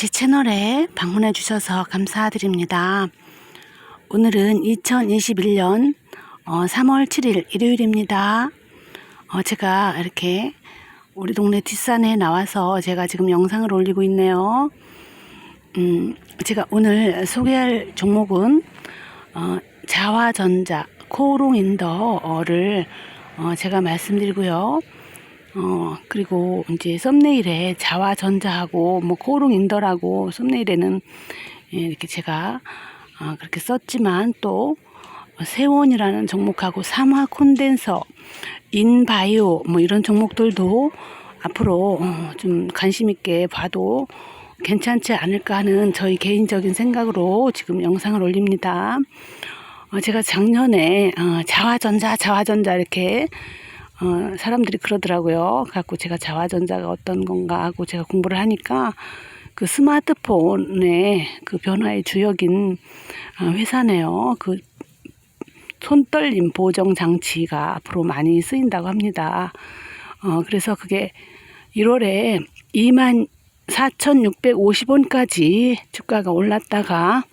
제 채널에 방문해 주셔서 감사드립니다. 오늘은 2021년 3월 7일 일요일입니다. 어, 제가 이렇게 우리 동네 뒷산에 나와서 제가 지금 영상을 올리고 있네요. 음, 제가 오늘 소개할 종목은 어, 자화전자 코롱인더를 어, 제가 말씀드리고요. 어, 그리고 이제 썸네일에 자화전자하고 뭐 코롱인더라고 썸네일에는 예, 이렇게 제가 어, 그렇게 썼지만 또 세원이라는 종목하고 삼화 콘덴서, 인바이오 뭐 이런 종목들도 앞으로 어, 좀 관심 있게 봐도 괜찮지 않을까 하는 저희 개인적인 생각으로 지금 영상을 올립니다. 어, 제가 작년에 어, 자화전자, 자화전자 이렇게 어, 사람들이 그러더라고요. 갖고 제가 자화전자가 어떤 건가 하고 제가 공부를 하니까 그 스마트폰의 그 변화의 주역인 어, 회사네요. 그 손떨림 보정 장치가 앞으로 많이 쓰인다고 합니다. 어, 그래서 그게 1월에 2만 4,650원까지 주가가 올랐다가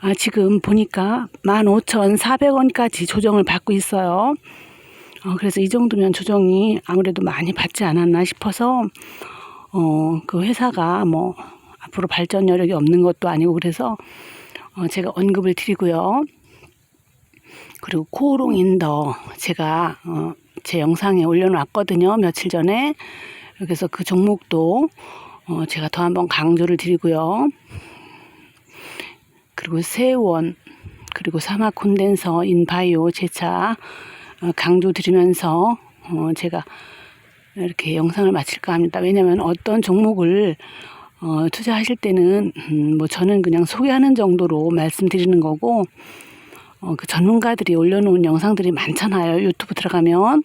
아, 지금 보니까 15,400원까지 조정을 받고 있어요. 어, 그래서 이 정도면 조정이 아무래도 많이 받지 않았나 싶어서 어, 그 회사가 뭐 앞으로 발전 여력이 없는 것도 아니고 그래서 어, 제가 언급을 드리고요. 그리고 코오롱인더 제가 어, 제 영상에 올려놨거든요. 며칠 전에. 그래서 그 종목도 어, 제가 더 한번 강조를 드리고요. 그리고 세원 그리고 사막 콘덴서 인바이오 제차 어, 강조 드리면서 어, 제가 이렇게 영상을 마칠까 합니다. 왜냐하면 어떤 종목을 어, 투자하실 때는 음, 뭐 저는 그냥 소개하는 정도로 말씀드리는 거고 어, 그 전문가들이 올려놓은 영상들이 많잖아요. 유튜브 들어가면.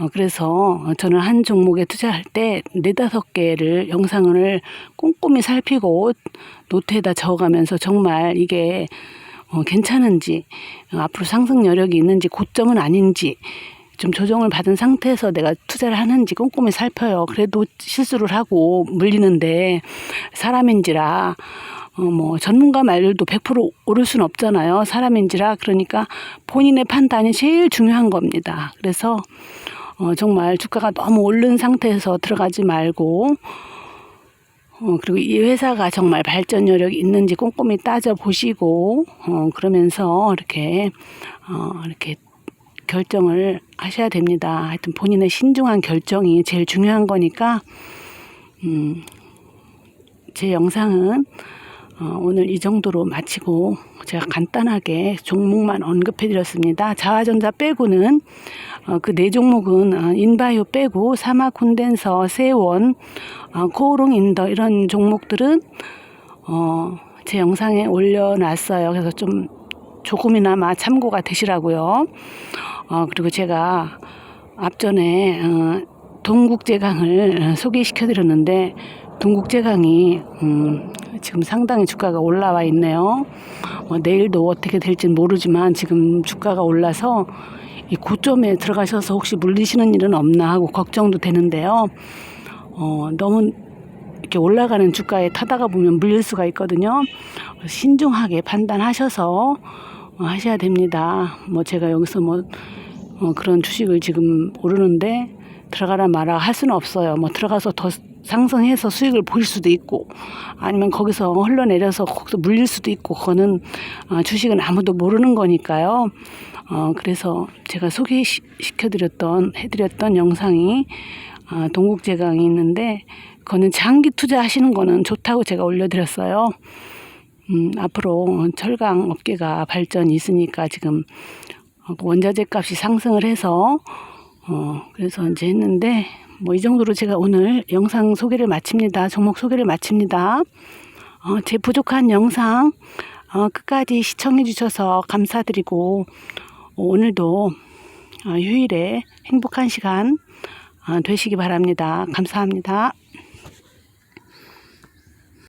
어, 그래서 저는 한 종목에 투자할 때 네다섯 개를 영상을 꼼꼼히 살피고 노트에다 적어가면서 정말 이게 어, 괜찮은지 어, 앞으로 상승 여력이 있는지 고점은 아닌지 좀 조정을 받은 상태에서 내가 투자를 하는지 꼼꼼히 살펴요. 그래도 실수를 하고 물리는데 사람인지라 어, 뭐 전문가 말도 100% 오를 수는 없잖아요. 사람인지라 그러니까 본인의 판단이 제일 중요한 겁니다. 그래서 어, 정말 주가가 너무 오른 상태에서 들어가지 말고 어, 그리고 이 회사가 정말 발전 여력이 있는지 꼼꼼히 따져 보시고 어, 그러면서 이렇게 어, 이렇게 결정을 하셔야 됩니다. 하여튼 본인의 신중한 결정이 제일 중요한 거니까 음, 제 영상은 어, 오늘 이 정도로 마치고 제가 간단하게 종목만 언급해 드렸습니다. 자화전자 빼고는 어, 그네 종목은 어, 인바이오 빼고 사마 콘덴서, 세원, 어, 코오롱 인더 이런 종목들은 어, 제 영상에 올려놨어요. 그래서 좀 조금이나마 참고가 되시라고요. 어, 그리고 제가 앞전에 어, 동국제강을 소개시켜 드렸는데 동국제강이 음, 지금 상당히 주가가 올라와 있네요. 어, 내일도 어떻게 될지 모르지만 지금 주가가 올라서 이 고점에 들어가셔서 혹시 물리시는 일은 없나 하고 걱정도 되는데요. 어, 너무 이렇게 올라가는 주가에 타다가 보면 물릴 수가 있거든요. 신중하게 판단하셔서 어, 하셔야 됩니다. 뭐 제가 여기서 뭐 어, 그런 주식을 지금 오르는데 들어가라 마라 할 수는 없어요. 뭐 들어가서 더 상승해서 수익을 보실 수도 있고 아니면 거기서 흘러내려서 거기서 물릴 수도 있고 그거는 어, 주식은 아무도 모르는 거니까요. 어, 그래서 제가 소개시켜드렸던 해드렸던 영상이 어, 동국제강이 있는데 그거는 장기 투자하시는 거는 좋다고 제가 올려드렸어요. 음, 앞으로 철강 업계가 발전이 있으니까 지금 원자재 값이 상승을 해서 어, 그래서 이제 했는데 뭐 이 정도로 제가 오늘 영상 소개를 마칩니다. 종목 소개를 마칩니다. 어, 제 부족한 영상 어, 끝까지 시청해 주셔서 감사드리고 어, 오늘도 어, 휴일에 행복한 시간 어, 되시기 바랍니다. 감사합니다.